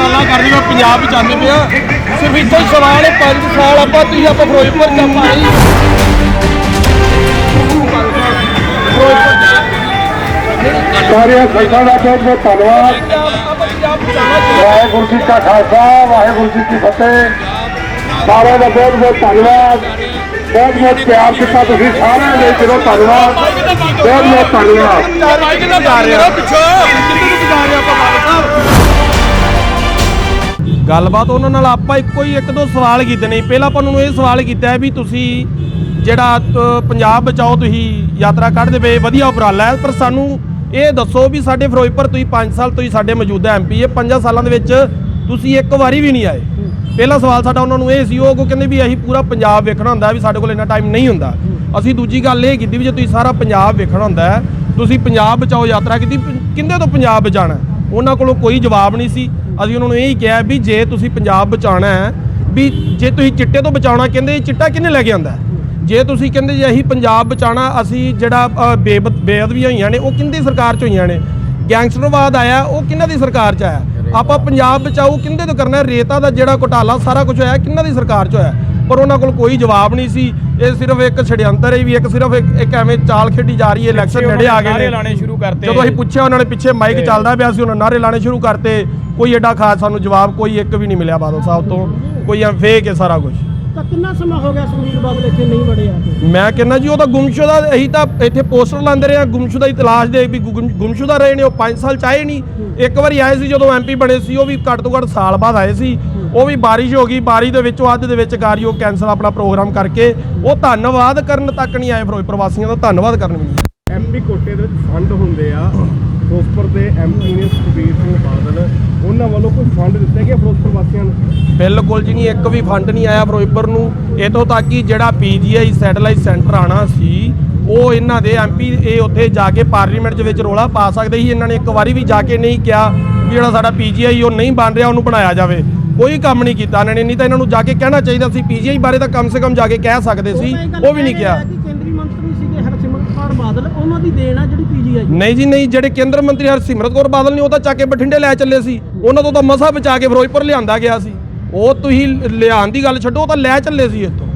ਉਪਰਾਲਾ ਕਰਦੇ ਹੋ ਪੰਜਾਬ ਵਿੱਚ ਆਉਂਦੇ ਪਿਆ ਸਿਰਫ ਇੱਥੇ ਹੀ ਸਵਾਲ ਹੈ 5 ਸਾਲ ਆਪਾਂ ਤੁਸੀਂ ਆਪਾਂ ਫਿਰੋਜ਼ਪੁਰ ਚ ਆਪਾਂ ਆਏ। ਸਾਰੀਆਂ ਦਾ ਬਹੁਤ ਬਹੁਤ ਧੰਨਵਾਦ। ਵਾਹਿਗੁਰੂ ਜੀ ਕਾ ਖਾਲਸਾ ਵਾਹਿਗੁਰੂ ਜੀ ਕੀ ਫਤਿਹ। ਸਾਰਿਆਂ ਦਾ ਬਹੁਤ ਬਹੁਤ ਧੰਨਵਾਦ। ਬਹੁਤ ਬਹੁਤ ਪਿਆਰ ਦਿੱਤਾ ਤੁਸੀਂ ਸਾਰਿਆਂ ਦੇ ਦਿਲੋਂ ਧੰਨਵਾਦ। ਬਹੁਤ ਬਹੁਤ ਧੰਨਵਾਦ। ਰਿਹਾ ਪਿੱਛੋਂ ਕਿੰਨੇ ਨੂੰ ਰਿਹਾ ਆਪਾਂ ਗੱਲਬਾਤ ਉਹਨਾਂ ਨਾਲ ਆਪਾਂ ਇੱਕੋ ਹੀ, ਇੱਕ ਦੋ ਸਵਾਲ ਕੀਤੇ ਨੇ। ਪਹਿਲਾਂ ਆਪਾਂ ਉਹਨਾਂ ਨੂੰ ਇਹ ਸਵਾਲ ਕੀਤਾ ਵੀ ਤੁਸੀਂ ਜਿਹੜਾ ਪੰਜਾਬ ਬਚਾਓ ਤੁਸੀਂ ਯਾਤਰਾ ਕੱਢਦੇ ਪਏ, ਵਧੀਆ ਉਪਰਾਲਾ ਹੈ। ਪਰ ਸਾਨੂੰ ਇਹ ਦੱਸੋ ਵੀ ਸਾਡੇ ਫਿਰੋਜ਼ਪੁਰ ਤੁਸੀਂ 5 ਸਾਲ ਤੋਂ ਹੀ ਸਾਡੇ ਮੌਜੂਦਾ ਐਮਪੀ ਹੈ। 5 ਸਾਲਾਂ ਦੇ ਵਿੱਚ ਤੁਸੀਂ ਇੱਕ ਵਾਰੀ ਵੀ ਨਹੀਂ ਆਏ। ਪਹਿਲਾ ਸਵਾਲ ਸਾਡਾ ਉਹਨਾਂ ਨੂੰ ਇਹ ਸੀ, ਉਹ ਕਹਿੰਦੇ ਵੀ ਅਸੀਂ ਪੂਰਾ ਪੰਜਾਬ ਵੇਖਣਾ ਹੁੰਦਾ ਵੀ ਸਾਡੇ ਕੋਲ ਇੰਨਾ ਟਾਈਮ ਨਹੀਂ ਹੁੰਦਾ। ਅਸੀਂ ਦੂਜੀ ਗੱਲ ਇਹ ਕੀਤੀ ਵੀ ਜੇ ਤੁਸੀਂ ਸਾਰਾ ਪੰਜਾਬ ਵੇਖਣਾ ਹੁੰਦਾ ਤੁਸੀਂ ਪੰਜਾਬ ਬਚਾਓ ਯਾਤਰਾ ਕੀਤੀ, ਪ- ਤੋਂ ਪੰਜਾਬ ਬਚਾਣਾ ਉਹਨਾਂ ਕੋਲੋਂ ਕੋਈ ਜਵਾਬ ਨਹੀਂ ਸੀ। ਅਸੀਂ ਉਹਨਾਂ ਨੂੰ ਇਹ ਹੀ ਕਿਹਾ ਵੀ ਜੇ ਤੁਸੀਂ ਪੰਜਾਬ ਬਚਾਉਣਾ ਹੈ ਵੀ ਜੇ ਤੁਸੀਂ ਚਿੱਟੇ ਤੋਂ ਬਚਾਉਣਾ ਕਹਿੰਦੇ ਚਿੱਟਾ ਕਿਹਨੇ ਲੈ ਕੇ ਆਂਦਾ ਜੇ ਤੁਸੀਂ ਕਹਿੰਦੇ ਜੇ ਅਸੀਂ ਪੰਜਾਬ ਬਚਾਉਣਾ ਅਸੀਂ ਜਿਹੜਾ ਬੇਅਦਬੀਆਂ ਹੋਈਆਂ ਨੇ ਉਹ ਕਿੰਦੀ ਸਰਕਾਰ ਚ ਹੋਈਆਂ ਨੇ? ਗੈਂਗਸਟਰਵਾਦ ਆਇਆ ਉਹ ਕਿਹਨਾਂ ਦੀ ਸਰਕਾਰ ਚ ਆਇਆ? ਆਪਾਂ ਪੰਜਾਬ ਬਚਾਓ ਕਿੰਦੇ ਤੋਂ ਕਰਨਾ? ਰੇਤਾ ਦਾ ਜਿਹੜਾ ਘੁਟਾਲਾ ਸਾਰਾ ਕੁਝ ਹੋਇਆ ਕਿਹਨਾਂ ਦੀ ਸਰਕਾਰ ਚ ਹੋਇਆ? ਪਰ ਉਹਨਾਂ ਕੋਲ ਕੋਈ ਜਵਾਬ ਨਹੀਂ ਸੀ। ਇਹ ਸਿਰਫ ਇੱਕ ਛੜਯੰਤਰ ਹੈ ਵੀ ਇੱਕ ਸਿਰਫ ਇੱਕ ਐਵੇਂ ਚਾਲ ਖੇਡੀ ਜਾ ਰਹੀ ਹੈ ਇਲੈਕਸ਼ਨ ਨੇੜੇ ਆ ਗਏ ਨੇ। ਲਾਣੇ ਸ਼ੁਰੂ ਕਰਤੇ। ਜਦੋਂ ਅਸੀਂ ਪੁੱਛਿਆ ਉਹਨਾਂ ਨੇ ਪਿੱਛੇ ਮਾਈਕ ਚੱਲਦਾ ਪਿਆ ਸੀ ਉਹਨਾਂ ਨਾਰੇ ਲਾਣੇ ਸ਼ੁਰੂ ਕਰਤੇ। ਕੋਈ ਐਡਾ ਖਾਸ ਸਾਨੂੰ ਜਵਾਬ ਕੋਈ ਇੱਕ ਵੀ ਨਹੀਂ ਮਿਲਿਆ ਬਾਦਲ ਸਾਹਿਬ ਤੋਂ। ਕੋਈ ਐ ਫੇਕ ਹੈ ਸਾਰਾ ਕੁਝ ਤਾਂ ਕਿੰਨਾ ਸਮਾਂ ਹੋ ਗਿਆ ਸੁਨੀਲ ਬਾਦਲ ਇੱਥੇ ਨਹੀਂ ਵੜੇ ਆ ਕੇ? ਮੈਂ ਕਹਿੰਦਾ ਜੀ ਉਹ ਤਾਂ ਗੁੰਮਸ਼ੁਦਾ ਅਸੀਂ ਤਾਂ ਇੱਥੇ ਪੋਸਟਰ ਲਾਉਂਦੇ ਰਹੇ ਹਾਂ ਗੁੰਮਸ਼ੁਦਾ ਦੀ ਤਲਾਸ਼ ਦੇ ਵੀ ਗੁੰਮ- ਗੁੰਮਸ਼ੁਦਾ ਰਹੇ ਨੇ ਉਹ 5 ਸਾਲ ਚਾਹੇ ਨਹੀਂ। ਇੱਕ ਵਾਰੀ ਆਏ ਸੀ ਜਦੋਂ ਐਮਪੀ ਬਣੇ ਸੀ ਉਹ ਵੀ ਘੱਟ ਤੋਂ ਘੱਟ ਸਾਲ ਬਾਅਦ ਆਏ ਸੀ। ਉਹ ਵੀ ਬਾਰਿਸ਼ ਹੋ ਗਈ ਬਾਰਿਸ਼ ਦੇ ਵਿੱਚੋਂ ਅੱਧ ਦੇ ਵਿੱਚ ਕਾਰਿਓ ਕੈਂਸਲ ਆਪਣਾ ਪ੍ਰੋਗਰਾਮ ਕਰਕੇ ਉਹ ਧੰਨਵਾਦ ਕਰਨ ਤੱਕ ਨਹੀਂ ਆਏ ਫਿਰੋਜ਼ਪੁਰ ਵਾਸੀਆਂ ਦਾ ਧੰਨਵਾਦ ਕਰਨ ਵੀ ਨਹੀਂ ਐਮਪੀ ਕੋਟੇ ਦੇ ਵਿੱਚ ਫੰਡ ਹੁੰਦੇ ਆ। ਫਿਰੋਜ਼ਪੁਰ ਦੇ ਐਮਪੀ ਨੇ ਸੁਖਬੀਰ ਸਿੰਘ ਬਾਦਲ ਉਹਨਾਂ ਵੱਲੋਂ ਕੋਈ ਫੰਡ ਦਿੱਤੇ ਗਏ ਫਿਰੋਜ਼ਪੁਰ ਵਾਸੀਆਂ ਨੂੰ? ਬਿਲਕੁਲ ਜੀ ਨਹੀਂ, ਇੱਕ ਵੀ ਫੰਡ ਨਹੀਂ ਆਇਆ ਫਿਰੋਜ਼ਪੁਰ ਨੂੰ। ਇਤੋਂ ਤੱਕ ਕਿ ਜਿਹੜਾ ਪੀਜੀਆਈ ਸੈਟੇਲਾਈਟ ਸੈਂਟਰ ਆਣਾ ਸੀ, ਉਹ ਇਹਨਾਂ ਦੇ ਐਮਪੀ ਇਹ ਉੱਥੇ ਜਾ ਕੇ ਪਾਰਲੀਮੈਂਟ ਦੇ ਵਿੱਚ ਰੋਲਾ ਪਾ ਸਕਦੇ ਸੀ। ਇਹਨਾਂ ਨੇ ਇੱਕ ਵਾਰੀ ਵੀ ਜਾ ਕੇ ਨਹੀਂ ਕਿਹਾ ਵੀ ਜਿਹੜਾ ਸਾਡਾ ਪੀਜੀਆਈ ਉਹ ਨਹੀਂ ਬਣ ਰਿਹਾ, ਉਹਨੂੰ ਬਣਾਇਆ ਜਾਵੇ। ਕੋਈ ਕੰਮ ਨਹੀਂ ਕੀਤਾ ਇਹਨਾਂ ਨੇ। ਨਹੀਂ ਤਾਂ ਇਹਨਾਂ ਨੂੰ ਜਾ ਕੇ ਕਹਿਣਾ ਚਾਹੀਦਾ ਸੀ। ਪੀਜੀਆਈ ਬਾਰੇ ਤਾਂ ਕਮ ਸੇ ਕਮ ਜਾ ਕੇ ਕਹਿ ਸਕਦੇ ਸੀ। ਉਹ ਵੀ ਨਹੀਂ ਕਿਹਾ ਕਿਹਾ ਰਹੇ ਆ ਕਿ ਕੇਂਦਰੀ ਮੰਤਰੀ ਸੀਗੇ ਹਰਸਿਮਰਤ ਕੌਰ ਬਾਦਲ, ਉਹਨਾਂ ਦੀ ਦੇਣ ਆ ਜਿਹੜੀ ਪੀਜੀਆਈ ਨਹੀਂ ਜੀ, ਨਹੀਂ, ਜਿਹੜੇ ਕੇਂਦਰ ਮੰਤਰੀ ਹਰਸਿਮਰਤ ਕੌਰ ਬਾਦਲ ਨੇ ਉਹ ਤਾਂ ਚੱਕ ਕੇ ਬਠਿੰਡੇ ਲੈ ਚੱਲੇ ਸੀ। ਉਹਨਾਂ ਤੋਂ ਤਾਂ ਮਸਾ ਬਚਾ ਕੇ ਫਿਰੋਜ਼ਪੁਰ ਲਿਆਂਦਾ ਗਿਆ ਸੀ। ਉਹ ਤੁਸੀਂ ਲਿਆਉਣ ਦੀ ਗੱਲ ਛੱਡੋ, ਉਹ ਤਾਂ ਲੈ ਚੱਲੇ ਸੀ ਇੱਥੋਂ।